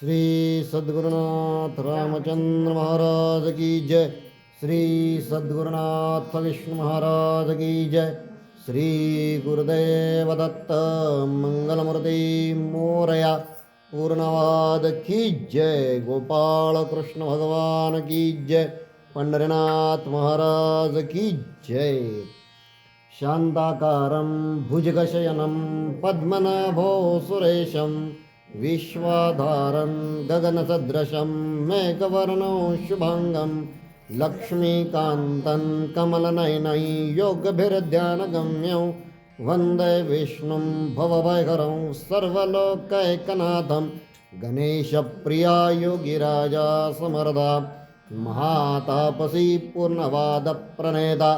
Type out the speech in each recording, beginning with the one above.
श्री सद्गुरुनाथ रामचंद्र महाराज की जय। श्री सद्गुरुनाथ विष्णु महाराज की जय। श्री गुरुदेव दत्त मंगलमूर्ती मोरया पूर्णवाद की जय। गोपाळ कृष्ण भगवान की जय। पंढरीनाथ महाराज की जय। शान्ताकारं भुजगशयनं पद्मनाभो सुरेशं विश्वाधारं गगनसदृशं मेघवर्णो शुभाङ्गं लक्ष्मीकान्तं कमलनयनै योगभिर्ध्यानगम्यं वन्दे विष्णुं भवभयहरं सर्वलोकैकनाथं गणेशप्रिया योगिराजा समर्दा महातापसी पूर्णवादप्रणेदा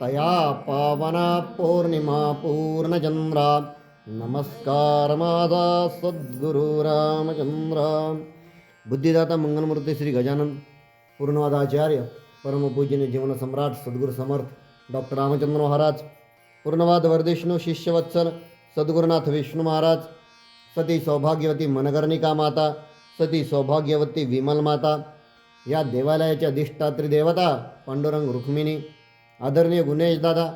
तया पावना पूर्णिमा पूर्णचन्द्रा नमस्कार माझा सद्गुरु रामचंद्र बुद्धिदाता मंगलमूर्ती श्री गजानन पूर्णवादाचार्य परमपूजनीय जीवन सम्राट सद्गुरु समर्थ डॉक्टर रामचंद्र महाराज पूर्णवाद वर्धिष्णू शिष्यवत्सल सद्गुरुनाथ विष्णू महाराज सती सौभाग्यवती मनगर्णिका माता सती सौभाग्यवती विमल माता या देवालयाच्या अधिष्ठात्री देवता पांडुरंग रुक्मिणी आदरणीय गुणेश दादा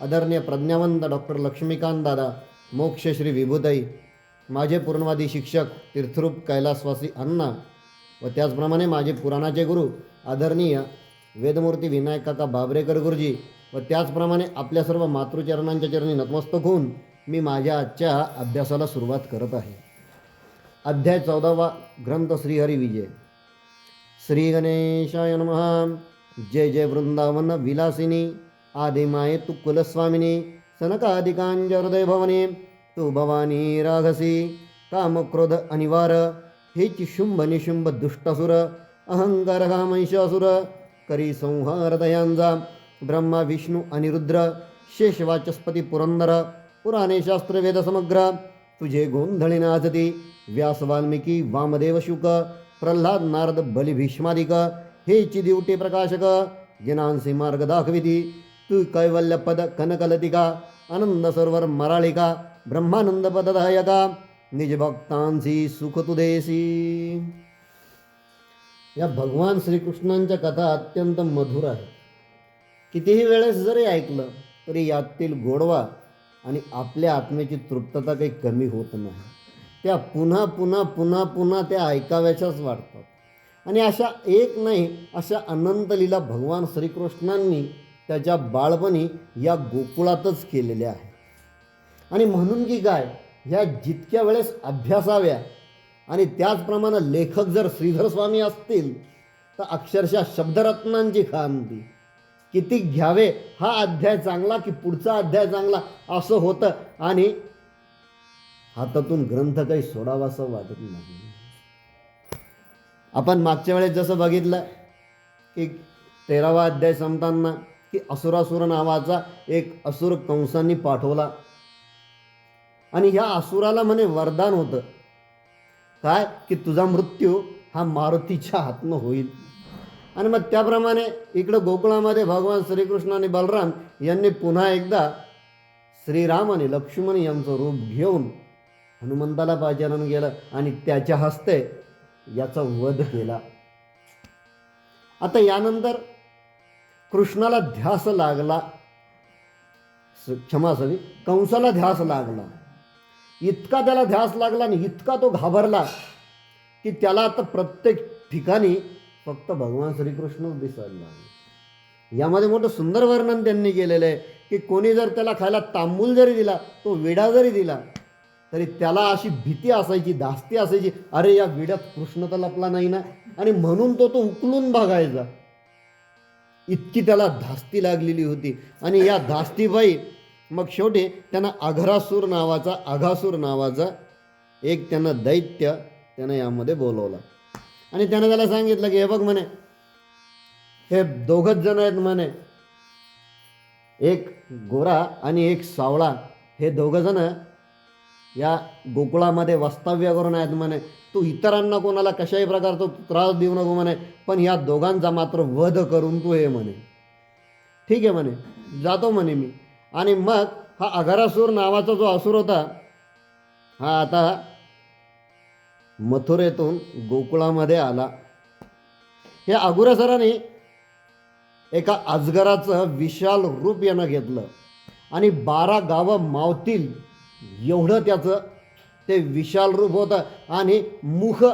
आदरणीय प्रज्ञावंत डॉक्टर लक्ष्मीकांत दादा मोक्षश्री विभूताई माझे पूर्णवादी शिक्षक तीर्थरूप कैलासवासी अण्णा व त्याचप्रमाणे माझे पुराणाचे गुरु आदरणीय वेदमूर्ती विनायकाका बाबरेकर गुरुजी व त्याचप्रमाणे आपल्या सर्व मातृचरणांच्या चरणी नतमस्तक होऊन मी माझ्या आजच्या अभ्यासाला सुरुवात करत आहे. अध्याय चौदावा ग्रंथ श्रीहरी विजय. श्री गणेशाय नमः. जय जय वृंदावन विलासिनी. आदिमाये तू कुलस्वामिनी सनकादिकांजहृदय हृदयभवने तू भवानी राघसी कामक्रोध अनिवार हेच शुंभ निशुंभ दुष्टासुर अहंकार हा महिषासुर करी संहार दयांजा ब्रह्मा विष्णू अनिरुद्र शेषवाचस्पती पुरंदर पुराणे शास्त्र वेद समग्र तुझे गोंधळी नाचती व्यास वाल्मिकी वामदेव शुक प्रल्हाद नारद बलिभीष्मादिक हे चिदिवटे प्रकाशक जनांसी मार्ग दाखविती तू कैवल्य पद कनकलतिका आनंद सरोवर मराळिका ब्रह्मानंद पददायका निज भक्तांसी सुख तुदेसी या भगवान श्रीकृष्णांच्या कथा अत्यंत मधुर आहे कितीही वेळेस जरी ऐकलं तरी यातील गोडवा आणि आपल्या आत्म्याची तृप्तता काही कमी होत नाही. त्या पुन्हा पुन्हा पुन्हा पुन्हा त्या ऐकाव्याच्याच वाटतात आणि अशा एक नाही अशा अनंत लीला भगवान श्रीकृष्णांनी त्याच्या बाळपणी या गोकुळातच केलेल्या आहे आणि म्हणून की काय ह्या जितक्या वेळेस अभ्यासाव्या आणि त्याचप्रमाणे लेखक जर श्रीधर स्वामी असतील तर अक्षरशः शब्दरत्नांची खांती किती घ्यावे हा अध्याय चांगला की पुढचा अध्याय चांगला असं होतं आणि हातातून ग्रंथ काही सोडावासं वाटत नाही. आपण मागच्या वेळेस जसं बघितलं की तेरावा अध्याय संपताना की असुरासुर नावाचा एक असुर कंसांनी पाठवला. आणि ह्या असुराला म्हणे वरदान होतं. काय? की तुझा मृत्यू हा मारुतीच्या हातनं होईल. आणि मग त्याप्रमाणे इकडं गोकुळामध्ये भगवान श्रीकृष्ण आणि बलराम यांनी पुन्हा एकदा श्रीराम आणि लक्ष्मण यांचं रूप घेऊन हनुमंताला पाचारण केलं आणि त्याच्या हस्ते याचा वध केला. आता यानंतर कृष्णाला ध्यास लागला. क्षमा सवी कंसाला ध्यास लागला. इतका त्याला ध्यास लागला आणि इतका तो घाबरला की त्याला आता प्रत्येक ठिकाणी फक्त भगवान श्रीकृष्णच दिसायला लागले. यामध्ये मोठं सुंदर वर्णन त्यांनी केलेलं आहे की कोणी जर त्याला खायला तांबूल जरी दिला तो विडा जरी दिला तरी त्याला अशी भीती असायची धास्ती असायची अरे या विड्यात कृष्ण तर लपला नाही ना? आणि म्हणून तो तो उकलून बघायचा. इतकी त्याला धास्ती लागलेली होती. आणि या धास्तीबाई मग शेवटी त्यांना अघरासूर नावाचा अघासूर नावाचा एक त्यांना दैत्य त्यानं यामध्ये बोलवला. आणि त्यानं त्याला सांगितलं की हे बघ म्हणे हे दोघंच जण आहेत म्हणे एक गोरा आणि एक सावळा हे दोघंजण या गोकुळामध्ये वास्तव्य करून आहेत म्हणे. तू इतरांना कोणाला कशाही प्रकारचा त्रास देऊ नको म्हणे पण या दोघांचा मात्र वध करून तू हे म्हणे. ठीक आहे म्हणे. जातो म्हणे मी. आणि मग हा अघरासूर नावाचा जो असुर होता हा आता मथुरेतून गोकुळामध्ये आला. या अगुरासराने एका अजगराचं विशाल रूप यानं घेतलं. आणि बारा गावं मावतील एवढं त्याचं ते विशाल रूप होतं आणि मुख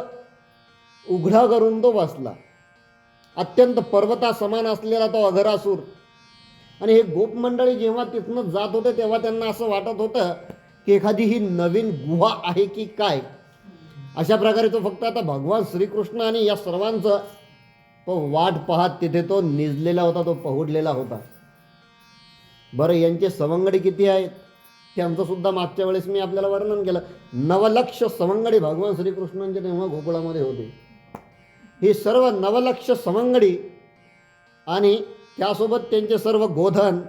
उघडा करून तो बसला. अत्यंत पर्वता समान असलेला तो अघरासूर. आणि हे गोप मंडळी जेव्हा तिथनं जात होते तेव्हा त्यांना असं वाटत होतं की एखादी ही नवीन गुहा आहे की काय? अशा प्रकारे तो फक्त आता भगवान श्रीकृष्ण आणि या सर्वांचं तो वाट पाहत तिथे तो निजलेला होता तो पहुडलेला होता. बरं यांचे सवंगडी किती आहेत? त्यांचं सुद्धा मागच्या वेळेस मी आपल्याला वर्णन केलं. नवलक्ष सवंगडी भगवान श्रीकृष्णांचे तेव्हा गोकुळामध्ये होते. ही सर्व नवलक्ष सवंगडी आणि त्यासोबत त्यांचे सर्व गोधन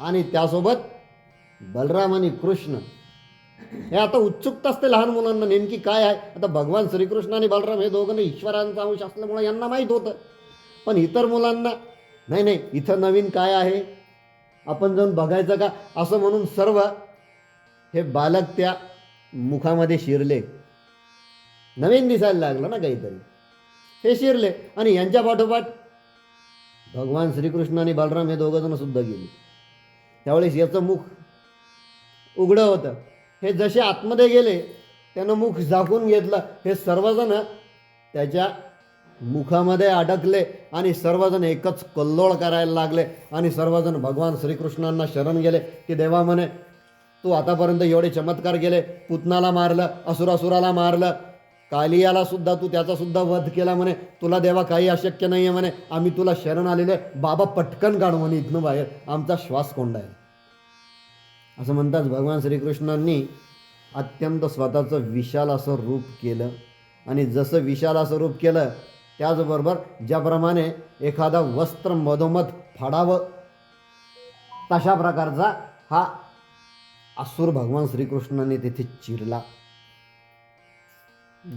आणि त्यासोबत बलराम आणि कृष्ण. हे आता उत्सुकता असते लहान मुलांना नेमकी काय आहे? आता भगवान श्रीकृष्ण आणि बलराम हे दोघं ईश्वरांचा अंश असल्यामुळे यांना माहीत होतं. पण इतर मुलांना नाही नाही इथं नवीन काय आहे? आपण जाऊन बघायचं का? असं म्हणून सर्व हे बालक त्या मुखामध्ये शिरले. नवीन दिसायला लागलं ना काहीतरी. हे शिरले आणि यांच्या पाठोपाठ भगवान श्रीकृष्ण आणि बलराम हे दोघं जण सुद्धा गेले. त्यावेळेस याचं मुख उघडं होतं. हे जसे आतमध्ये गेले त्यानं मुख झाकून घेतलं. हे सर्वजण त्याच्या मुखामध्ये अडकले आणि सर्वजण एकच कल्लोळ करायला लागले आणि सर्वजण भगवान श्रीकृष्णांना शरण गेले की देवा म्हणे तू आतापर्यंत एवढे चमत्कार केले पुतनाला मारलं असुरासुराला मारलं कालियाला सुद्धा तू त्याचा सुद्धा वध केला म्हणे तुला देवा काही अशक्य नाही आहे म्हणे आम्ही तुला शरण आलेले बाबा पटकन काढ म्हणे इथनं बाहेर आमचा श्वास कोंडाय. असं म्हणताच भगवान श्रीकृष्णांनी अत्यंत स्वतःचं विशाल असं रूप केलं आणि जसं विशाल असं रूप केलं त्याचबरोबर ज्याप्रमाणे एखादा वस्त्र मधोमध फाडावं तशा प्रकारचा हा असुर भगवान श्रीकृष्णाने तिथे चिरला.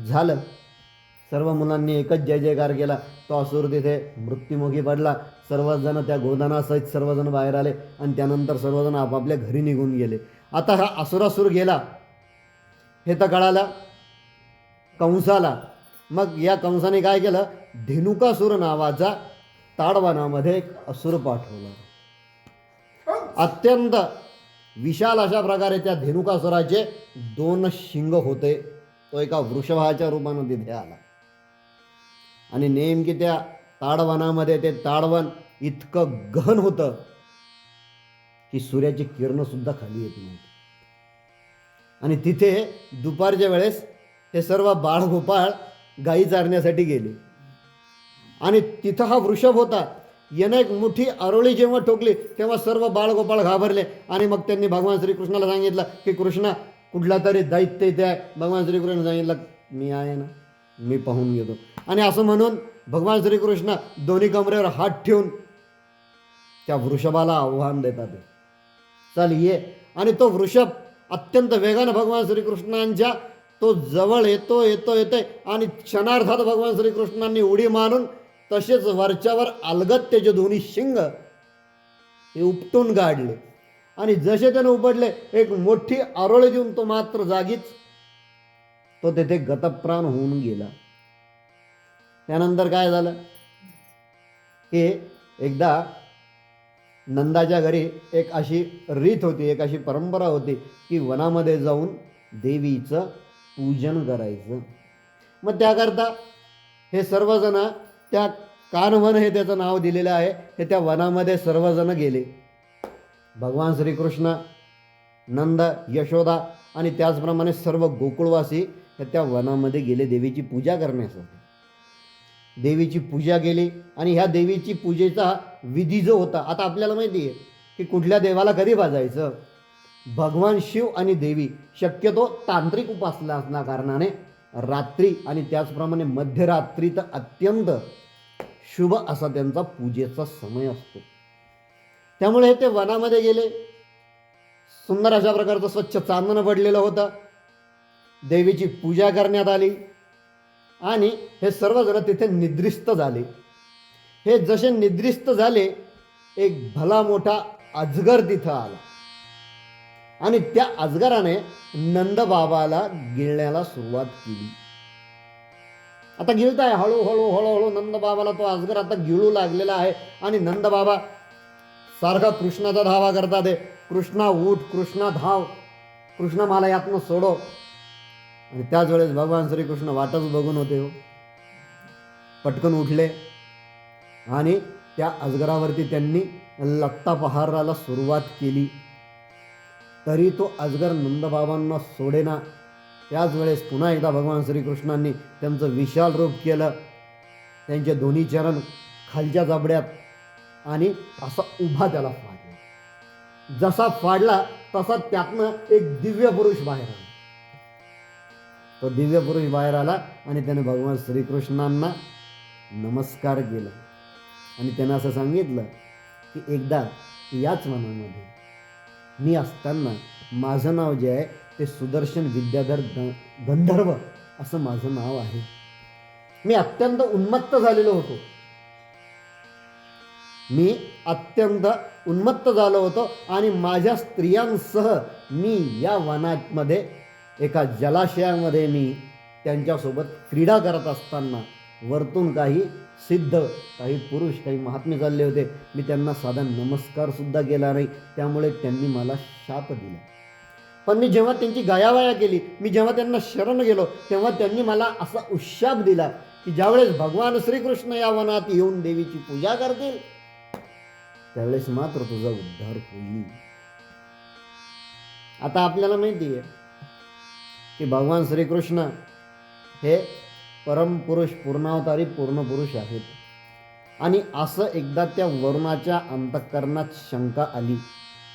झालं. सर्व मुलांनी एकच जय जयकार केला. तो असुर तिथे मृत्युमुखी पडला. सर्वजण त्या गोदानासहित सर्वजण बाहेर आले आणि त्यानंतर सर्वजण आपापल्या घरी निघून गेले. आता हा असुरासूर गेला. हे तर कळालं. कंसाला मग या कंसाने काय केलं? धेनुकासूर नावाचा ताडवनामध्ये एक असुर पाठवला. अत्यंत विशाल अशा प्रकारे त्या धेनुकासुराचे दोन शिंग होते. तो एका वृषभाच्या रूपानं तिथे आला. आणि नेमकी त्या ताडवनामध्ये ते ताडवन इतकं गहन होतं की सूर्याची किरण सुद्धा खाली येत नव्हती. आणि तिथे दुपारच्या वेळेस हे सर्व बाळगोपाळ गाई चारण्यासाठी गेले. आणि तिथं हा वृषभ होता. यानं एक मोठी आरोळी जेव्हा ठोकली तेव्हा सर्व बाळगोपाळ घाबरले. आणि मग त्यांनी भगवान श्रीकृष्णाला सांगितलं की कृष्णा कुठला तरी दैत्य इथे आहे. भगवान श्रीकृष्ण सांगितलं मी आहे ना मी पाहून घेतो. आणि असं म्हणून भगवान श्रीकृष्ण दोन्ही कमरेवर हात ठेवून त्या वृषभाला आव्हान देतात. चल ये. आणि तो वृषभ अत्यंत वेगानं भगवान श्रीकृष्णांच्या तो जवळ येतो येतो येतोय. आणि क्षणार्थात भगवान श्रीकृष्णांनी उडी मारून तसेच वरच्यावर अलगत त्याचे दोन्ही शिंग हे उपटून गाडले. आणि जसे त्याने उपडले एक मोठी आरोळी देऊन तो मात्र जागीच तो तेथे गतप्राण होऊन गेला. त्यानंतर काय झालं? की एकदा नंदाच्या घरी एक अशी रीत होती एक अशी परंपरा होती की वनामध्ये जाऊन देवीचं पूजन करायचं. मग त्याकरता हे सर्वजण त्या कानवन हे त्याचं नाव दिलेलं आहे. हे त्या वनामध्ये सर्वजण गेले. भगवान श्रीकृष्ण नंद यशोदा आणि त्याचप्रमाणे सर्व गोकुळवासी हे त्या वनामध्ये गेले देवीची पूजा करण्यासाठी. देवीची पूजा केली आणि ह्या देवीची पूजेचा विधी जो होता आता आपल्याला माहिती आहे की कुठल्या देवाला कधी वाजायचं भगवान शिव आणि देवी शक्यतो तांत्रिक उपासना असल्या कारणाने रात्री आणि त्याचप्रमाणे मध्यरात्री तर अत्यंत शुभ असा त्यांचा पूजेचा समय असतो. त्यामुळे ते वनामध्ये गेले. सुंदर अशा प्रकारचं स्वच्छ चांदणं पडलेलं होतं. देवीची पूजा करण्यात आली. आणि हे सर्वजण तिथे निद्रिस्त झाले. हे जसे निद्रिस्त झाले एक भला मोठा अजगर तिथं आला. आणि त्या अजगराने नंदबाबाला गिळण्याला सुरुवात केली. आता गिळताय हळूहळू हळूहळू नंदबाबाला तो अजगर आता गिळू लागलेला आहे. आणि नंदबाबा सारखा कृष्णाचा धावा करतात आहे कृष्णा उठ कृष्णा धाव कृष्णा मला यातनं सोडो आणि त्याच वेळेस भगवान श्रीकृष्ण वाटच बघून होते हो. पटकन उठले आणि त्या अजगरावरती त्यांनी लत्ता पहाराला सुरुवात केली. तरी तो अजगर नंदबाबांना सोडेना. त्याच वेळेस पुन्हा एकदा भगवान श्रीकृष्णांनी त्यांचं विशाल रूप केलं. त्यांचे दोन्ही चरण खालच्या जबड्यात आणि असा उभा त्याला फाडला. जसा फाडला तसा त्यातनं एक दिव्य पुरुष बाहेर आला. तो दिव्य पुरुष बाहेर आला आणि त्याने भगवान श्रीकृष्णांना नमस्कार केला. आणि त्यानं असं सांगितलं की एकदा याच मनामध्ये मी असताना माझं नाव जे आहे ते सुदर्शन विद्याधर ग गंधर्व असं माझं नाव आहे. मी अत्यंत उन्मत्त झालेलो होतो. मी अत्यंत उन्मत्त झालो होतो आणि माझ्या स्त्रियांसह मी या वनामध्ये एका जलाशयामध्ये मी त्यांच्यासोबत क्रीडा करत असताना वरतून काही सिद्ध. काही पुरुष काही महात्मे चालले होते. मी त्यांना साधा नमस्कार सुद्धा केला नाही. त्यामुळे त्यांनी मला शाप दिला. पण मी जेव्हा त्यांची गायावाया केली मी जेव्हा त्यांना शरण गेलो तेव्हा त्यांनी मला असा उशाप दिला की ज्यावेळेस भगवान श्रीकृष्ण या वनात येऊन देवीची पूजा करतील त्यावेळेस मात्र तुझा उद्धार होईल. आता आपल्याला माहिती आहे की भगवान श्रीकृष्ण हे परमपुरुष पूर्णावतारी पूर्णपुरुष आहेत. आणि असं एकदा त्या वरुणाच्या अंतःकरणात शंका आली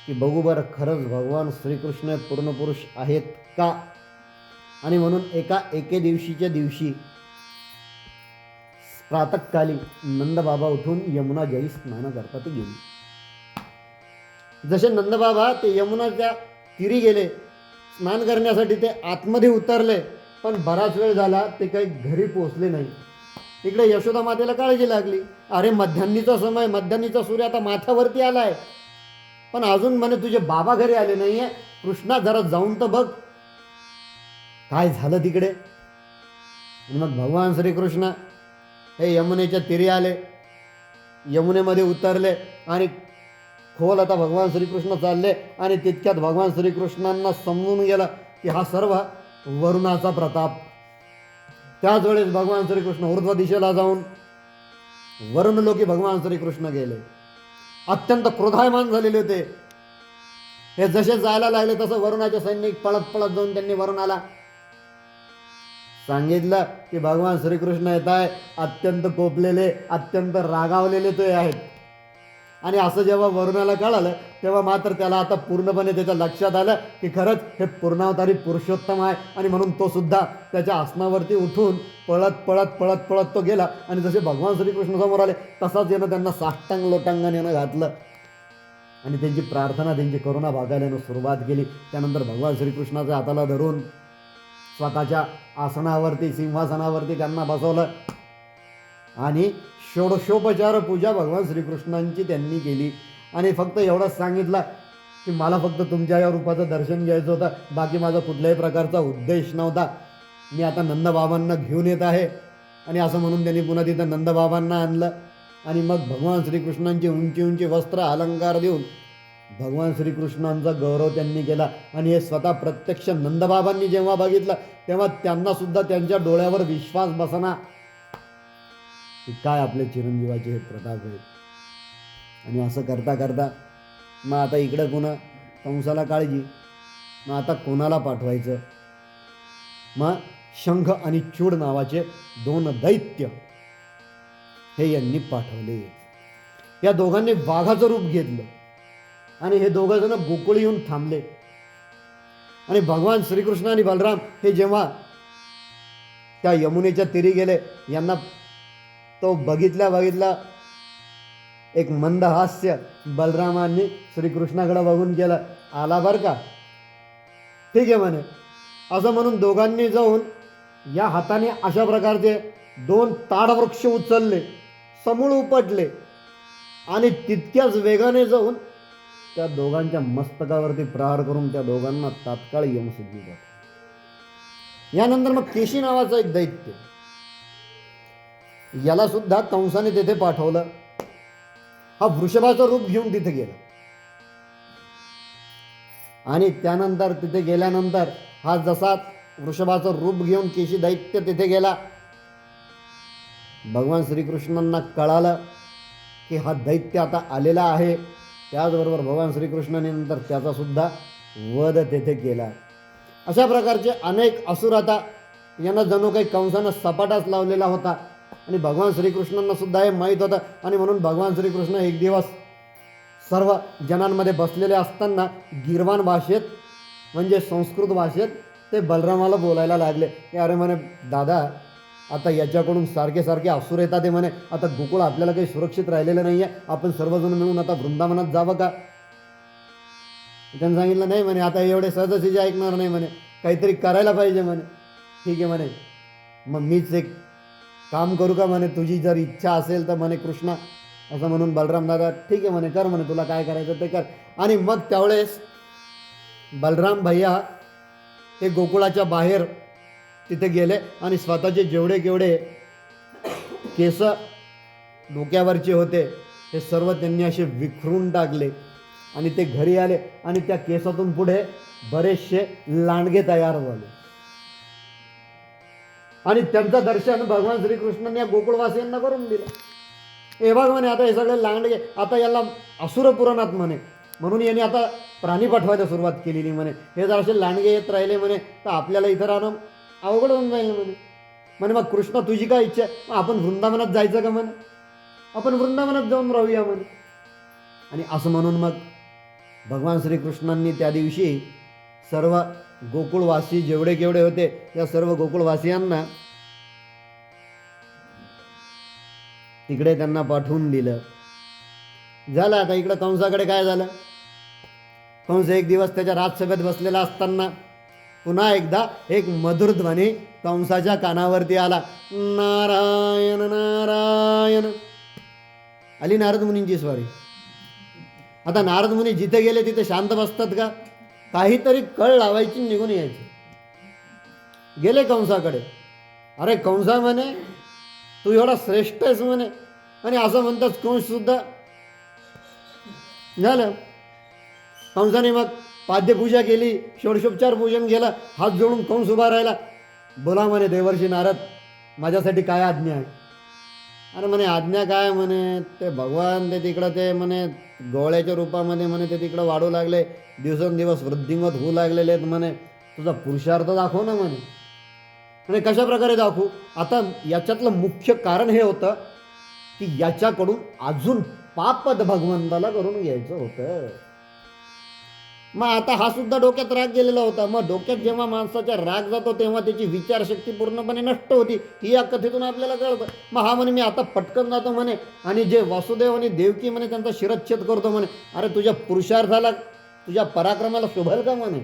की बघू बरं खरंच भगवान श्रीकृष्ण पूर्णपुरुष आहेत का? आणि म्हणून एका एके दिवशीच्या दिवशी प्रातकाली नंदबाबा उठून यमुना जळी स्नान करता ते गेली. जसे नंदबाबा ते यमुनाच्या तिरी गेले स्नान करण्यासाठी ते आतमध्ये उतरले पण बराच वेळ झाला ते काही घरी पोचले नाही. इकडे यशोदा मातेला काळजी लागली. अरे मध्यान्नीचा समय मध्यान्नीचा सूर्य आता माथ्यावरती आला आहे पण अजून म्हणे तुझे बाबा घरी आले नाहीये. कृष्णा जरा जाऊन तर बघ. काय झालं तिकडे? आणि मग भगवान श्रीकृष्ण हे यमुनेच्या तिरी आले. यमुनेमध्ये उतरले आणि खोल आता भगवान श्रीकृष्ण चालले. आणि तितक्यात भगवान श्रीकृष्णांना समजून गेलं की हा सर्व वरुणाचा प्रताप. त्याच वेळेस भगवान श्रीकृष्ण ऊर्ध्व दिशेला जाऊन वरुण लोकी भगवान श्रीकृष्ण गेले. अत्यंत क्रोधायमान झालेले होते. हे जसे जायला लागले तसं वरुणाचे सैनिक पळत पळत जाऊन त्यांनी वरुणाला सांगितलं की भगवान श्रीकृष्ण येत आहे अत्यंत कोपलेले अत्यंत रागावलेले ते आहेत. आणि असं जेव्हा वरुणाला कळालं तेव्हा मात्र त्याला आता पूर्णपणे त्याच्या लक्षात आलं की खरंच हे पूर्णावतारी पुरुषोत्तम आहे. आणि म्हणून तो सुद्धा त्याच्या आसनावरती उठून पळत पळत पळत पळत तो गेला. आणि जसे भगवान श्रीकृष्ण समोर आले तसाच येणं त्यांना साष्टांग लोटांगाने येणं घातलं. आणि त्यांची प्रार्थना त्यांची करुणा भागायला सुरुवात केली. त्यानंतर भगवान श्रीकृष्णाच्या हाताला धरून स्वतःच्या आसनावरती सिंहासनावरती त्यांना बसवलं. आणि षोडशोपचार पूजा भगवान श्रीकृष्णांची त्यांनी केली. आणि फक्त एवढंच सांगितलं की मला फक्त तुमच्या या रूपाचं दर्शन घ्यायचं होतं. बाकी माझा कुठल्याही प्रकारचा उद्देश नव्हता. मी आता नंदबाबांना घेऊन येत आहे. आणि असं म्हणून त्यांनी पुन्हा तिथं नंदबाबांना आणलं. आणि मग भगवान श्रीकृष्णांची उंची उंची वस्त्र अलंकार देऊन भगवान श्रीकृष्णांचा गौरव त्यांनी केला. आणि हे स्वतः प्रत्यक्ष नंदबाबांनी जेव्हा बघितलं तेव्हा त्यांनासुद्धा त्यांच्या डोळ्यावर विश्वास बसना. की काय आपल्या चिरंजीवाचे हे प्रताप आहेत? आणि असं करता करता मग आता इकडं पुन्हा कंसाला काळजी. मग आता कोणाला पाठवायचं? मग शंख आणि चूड नावाचे दोन दैत्य हे यांनी पाठवले. या दोघांनी वाघाचं रूप घेतलं. आणि हे दोघं जण गोकुळी येऊन थांबले. आणि भगवान श्रीकृष्ण आणि बलराम हे जेव्हा त्या यमुनेच्या तिरी गेले यांना तो बघितल्या बघितला एक मंद हास्य बलरामांनी श्रीकृष्णाकडे बघून केलं. आला बर का? ठीक आहे म्हणे. असं म्हणून दोघांनी जाऊन या हाताने अशा प्रकारचे दोन ताडवृक्ष उचलले समूळ उपटले आणि तितक्याच वेगाने जाऊन त्या दोघांच्या मस्तकावरती प्रहार करून त्या दोघांना तात्काळ यमसिद्धी जातो. यानंतर मग केशी नावाचा एक दैत्य याला सुद्धा कंसाने तेथे पाठवलं. हा वृषभाचं रूप घेऊन तिथे गेला. आणि त्यानंतर तिथे गेल्यानंतर हा जसा वृषभाचं रूप घेऊन केशी दैत्य तिथे गेला भगवान श्रीकृष्णांना कळालं की हा दैत्य आता आलेला आहे. त्याचबरोबर भगवान श्रीकृष्णाने नंतर त्याचा सुद्धा वध तेथे केला. अशा प्रकारचे अनेक असुर आता यांना जणू काही कंसानं सपाटाच लावलेला होता. आणि भगवान श्रीकृष्णांना सुद्धा हे माहीत होतं. आणि म्हणून भगवान श्रीकृष्ण एक दिवस सर्व जनांमध्ये बसलेले असताना गिरवान भाषेत म्हणजे संस्कृत भाषेत ते बलरामाला बोलायला लागले. की अरे म्हणे दादा आता याच्याकडून सारखे सारखे असूर येतात ते म्हणे. आता गोकुळ आपल्याला काही सुरक्षित राहिलेलं नाही आहे आपण सर्वजण मिळून आता वृंदावनात जावं का? त्यांनी सांगितलं नाही म्हणे आता एवढे सहजशीचे ऐकणार नाही म्हणे. काहीतरी करायला पाहिजे म्हणे. ठीक आहे म्हणे. मग मीच एक काम करू का म्हणे? तुझी जर इच्छा असेल तर म्हणे कृष्णा असं म्हणून बलराम दादा ठीक आहे म्हणे कर म्हणे तुला काय करायचं ते कर. आणि मग त्यावेळेस बलराम भैया ते गोकुळाच्या बाहेर तिथे गेले आणि स्वतःचे जेवढे केवढे केस डोक्यावरचे होते हे सर्व त्यांनी असे विखरून टाकले. आणि ते घरी आले आणि त्या केसातून पुढे बरेचसे लांडगे तयार झाले. आणि त्यांचं दर्शन भगवान श्रीकृष्णाने या गोकुळवासियांना करून दिलं. हे बघ म्हणे आता हे सगळे लांडगे आता याला असुर पुराणात म्हणे. म्हणून यांनी आता प्राणी पाठवायला सुरुवात केलेली म्हणे. हे जर असे लांडगे येत राहिले म्हणे तर आपल्याला इथं राहणं अवघड होऊन जाईल म्हणे. म्हणे मग कृष्ण तुझी काय इच्छा? मग आपण वृंदावनात जायचं का म्हणे? आपण वृंदावनात जाऊन राहूया म्हणे. आणि असं म्हणून मग भगवान श्रीकृष्णांनी त्या दिवशी सर्व गोकुळवासी जेवढे केवढे होते त्या सर्व गोकुळवासियांना तिकडे त्यांना पाठवून दिलं. झालं आता इकडं कंसाकडे काय झालं? कंस एक दिवस त्याच्या राजसभेत बसलेला असताना पुन्हा एकदा एक मधुर ध्वनी कंसाच्या कानावरती आला. नारायण नारायण. आली नारद मुनींची स्वारी. आता नारद मुनी जिथे गेले तिथे शांत बसतात का? काहीतरी कळ लावायची निघून यायची. गेले कंसाकडे. अरे कंसा म्हणे तू एवढा श्रेष्ठ आहेस म्हणे. आणि असं म्हणतात कंससुद्धा झालं. कंसाने मग पाद्यपूजा केली षोडशोपचार पूजन केलं हात जोडून कंस उभा राहिला. बोला म्हणे देवर्षी नारद माझ्यासाठी काय आज्ञा आहे? अरे म्हणे आज्ञा काय म्हणे? ते भगवान ते तिकडं ते म्हणे गोळ्याच्या रूपामध्ये म्हणे ते तिकडं वाढू लागले. दिवसेंदिवस वृद्धिंगत होऊ लागलेले आहेत म्हणे. तुझा पुरुषार्थ दाखव ना म्हणे. आणि कशा प्रकारे दाखवू? आता याच्यातलं मुख्य कारण हे होतं की याच्याकडून अजून पापद भगवंताला करून घ्यायचं होतं. मग आता हा सुद्धा डोक्यात राग गेलेला होता. मग डोक्यात जेव्हा माणसाचा राग जातो तेव्हा त्याची विचारशक्ती पूर्णपणे नष्ट होती. ही या कथेतून आपल्याला कळतं. मग हा म्हणे मी आता पटकन जातो म्हणे. आणि जे वासुदेव आणि देवकी म्हणे त्यांचा शिरच्छेद करतो म्हणे. अरे तुझ्या पुरुषार्थाला तुझ्या पराक्रमाला शोभल का? म्हणे.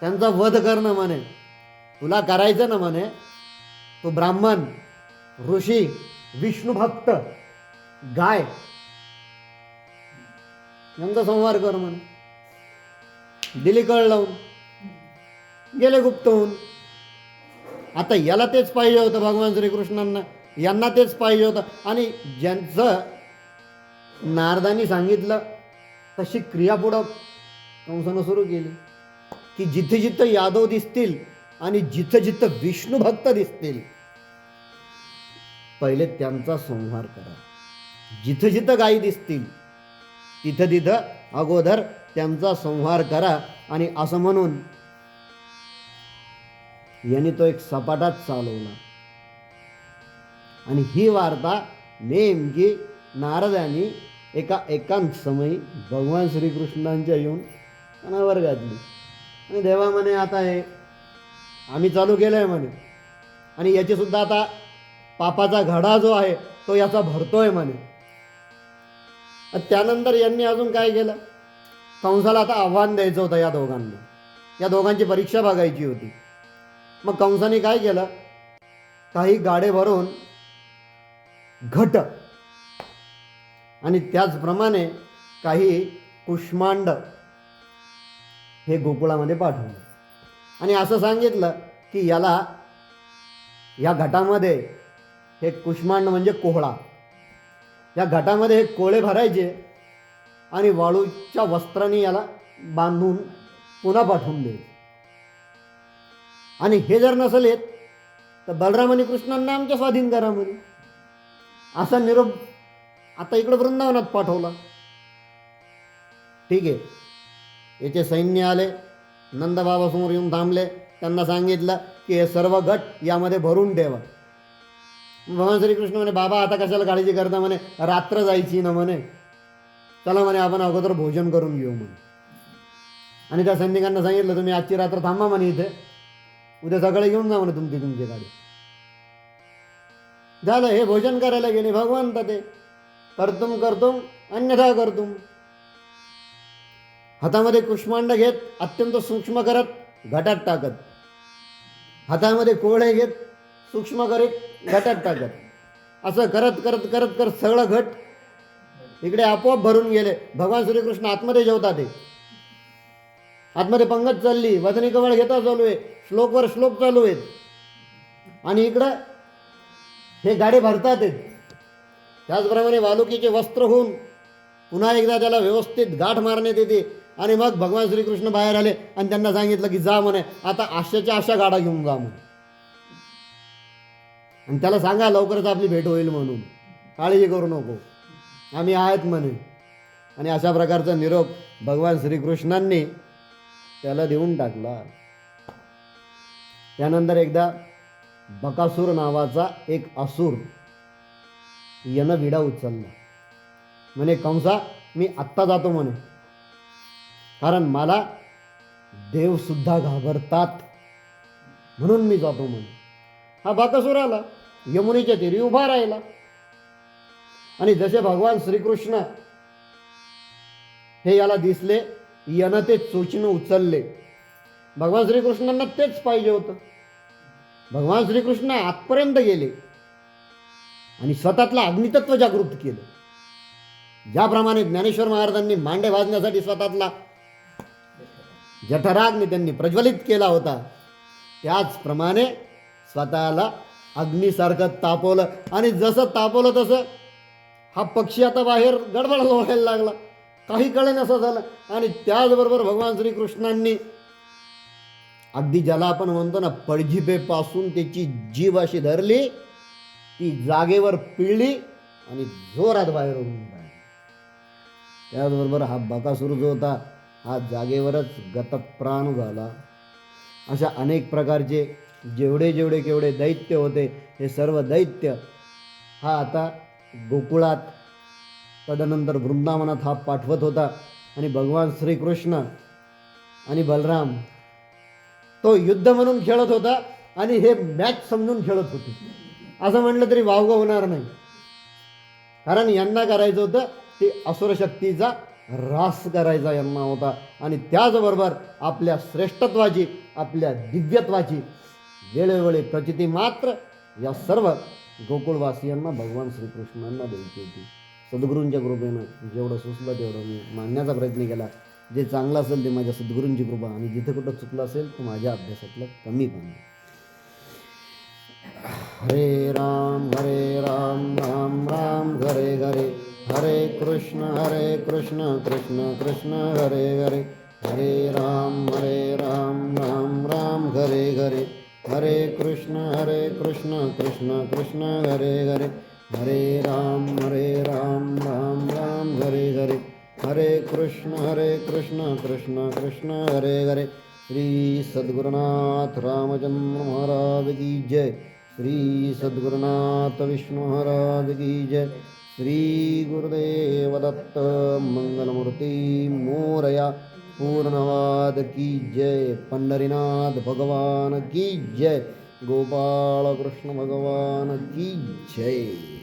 त्यांचा वध करणं म्हणे. तुला करायचं ना म्हणे. तो ब्राह्मण ऋषी विष्णुभक्त गाय यांचा संहार कर म्हणे. दिली कळ लावून. गेले गुप्त होऊन. आता याला तेच पाहिजे होतं भगवान श्रीकृष्णांना. यांना तेच पाहिजे होतं. आणि ज्यांचं नारदानी सांगितलं तशी क्रिया पुढं कंसानं सुरू केली. की जिथे जिथं यादव दिसतील आणि जिथं जिथं विष्णू भक्त दिसतील पहिले त्यांचा संहार करा. जिथं जिथं गायी दिसतील तिथं तिथं अगोदर त्यांचा संहार करा आणि असं म्हणून यांनी तो एक सपाटाच चालवला. आणि ही वार्ता नेमकी नारदांनी एका एकांत समयी भगवान श्रीकृष्णांच्या येऊन कानावर घातली. आणि देवा म्हणे आता हे आम्ही चालू केलं आहे म्हणे. आणि याची सुद्धा आता पापाचा घडा जो आहे तो याचा भरतोय म्हणे. त्यानंतर यांनी अजून काय केलं? कंसाला आता आव्हान द्यायचं होतं या दोघांना. या दोघांची परीक्षा बघायची होती. मग कंसाने काय केलं? काही गाडे भरून घट आणि त्याचप्रमाणे काही कुष्मांड हे गोकुळामध्ये पाठवले. आणि असं सांगितलं की याला या घटामध्ये हे कुष्मांड म्हणजे कोहळा. या घटामध्ये हे कोळे भरायचे आणि वाळूच्या वस्त्राने याला बांधून पुन्हा पाठवून दे. आणि हे जर नसेल येत तर बलराम आणि कृष्णांना आमच्या स्वाधीन करा म्हणे. असा निरोप आता इकडं वृंदावनात पाठवला. ठीक आहे. याचे सैन्य आले नंदबाबासमोर येऊन थांबले. त्यांना सांगितलं की हे सर्व गट यामध्ये भरून ठेवा. भगवान श्रीकृष्ण म्हणे बाबा आता कशाला काळजी करता म्हणे? रात्र जायची ना म्हणे. चला म्हणे आपण अगोदर भोजन करून घेऊ म्हणे. आणि त्या सैनिकांना सांगितलं तुम्ही आजची रात्र थांबा म्हणे इथे. उद्या सकाळी घेऊन जा म्हणे तुमची तुमची गाडी. झालं हे भोजन करायला गेले भगवंत ते. करतुम करतुम अन्यथा करतुम. हातामध्ये कुष्मांड घेत अत्यंत सूक्ष्म करत घटात टाकत. हातामध्ये कोळे घेत सूक्ष्म करीत घटात टाकत. असं करत करत करत करत सगळं घट इकडे आपोआप भरून गेले. भगवान श्रीकृष्ण आतमध्ये जेवतात ते. आतमध्ये पंगत चालली. वजनी कवळ घेता चालू आहे. श्लोकवर श्लोक चालू आहेत. आणि इकडं हे गाडे भरतात आहेत. त्याचप्रमाणे वालुकीचे वस्त्र होऊन पुन्हा एकदा त्याला व्यवस्थित गाठ मारण्यात येते. आणि मग भगवान श्रीकृष्ण बाहेर आले आणि त्यांना सांगितलं की जा म्हणे. आता आशाच्या आशा गाडा घेऊन जा म्हणे. आणि त्याला सांगा लवकरच आपली भेट होईल म्हणून. काळजी करू नको. आम्ही आहेत म्हणे. आणि अशा प्रकारचा निरोप भगवान श्रीकृष्णांनी त्याला देऊन टाकला. त्यानंतर एकदा बकासूर नावाचा एक असुर यानं विडा उचलला. म्हणे कंसा मी आत्ता जातो म्हणे. कारण मला देवसुद्धा घाबरतात म्हणून मी जातो म्हणे. हा बाकासूर आला. यमुनेच्या तिरी उभा राहिला. आणि जसे भगवान श्रीकृष्ण हे याला दिसले यानं ते चोचीनं उचलले. भगवान श्रीकृष्णांना तेच पाहिजे होतं. भगवान श्रीकृष्ण आतपर्यंत गेले आणि स्वतःतलं अग्नितत्व जागृत केलं. ज्याप्रमाणे ज्ञानेश्वर महाराजांनी मांडे वाजण्यासाठी स्वतःतला जठराग्नी त्यांनी प्रज्वलित केला होता त्याचप्रमाणे स्वतःला अग्नीसारखं तापवलं. आणि जसं तापवलं तसं हा पक्षी आता बाहेर गडबड लोळायला लागला. काही कळेन असं झालं. आणि त्याचबरोबर भगवान श्रीकृष्णांनी अगदी ज्याला आपण म्हणतो ना पडझिपेपासून त्याची जीव अशी धरली ती जागेवर पिळली आणि जोरात बाहेर उडून राहिली. त्याचबरोबर हा बकासूर जो होता हा जागेवरच गतप्राण झाला अशा अनेक प्रकारचे जेवढे जेवढे केवढे दैत्य होते हे सर्व दैत्य हा आता गोकुळात तदनंतर वृंदावनात हा पाठवत होता आणि भगवान श्रीकृष्ण आणि बलराम तो युद्ध म्हणून खेळत होता आणि हे मॅच समजून खेळत होते. असं म्हटलं तरी वावगं होणार नाही. कारण यांना करायचं होतं ते असुरशक्तीचा ऱ्हास करायचा यांना होता. आणि त्याचबरोबर आपल्या श्रेष्ठत्वाची आपल्या दिव्यत्वाची वेळोवेळी प्रचिती मात्र या सर्व गोकुळवासियांना भगवान श्रीकृष्णांना द्यायची होती. सद्गुरूंच्या कृपेनं जेवढं सुचलं तेवढं मी मानण्याचा प्रयत्न केला. जे चांगलं असेल ते माझ्या सद्गुरूंची कृपा आणि जिथं कुठं चुकलं असेल तर माझ्या अभ्यासातलं कमी पण हरे राम हरे राम राम राम घरे घरे. हरे कृष्ण हरे कृष्ण कृष्ण कृष्ण हरे हरे हरे राम हरे राम राम राम घरे घरे. हरे कृष्ण हरे कृष्ण कृष्ण कृष्ण हरे हरे हरे राम हरे राम राम राम हरे हरे हरे कृष्ण हरे कृष्ण कृष्ण कृष्ण हरे हरे। श्री सद्गुरुनाथ रामचंद्र महाराज की जय। श्री सद्गुरुनाथ विष्णु महाराज की जय। श्री गुरुदेव दत्त मंगलमूर्ती मोरया पूर्णवाद की जय पंढरीनाथ भगवान की जय गोपाळ कृष्ण भगवान की जय।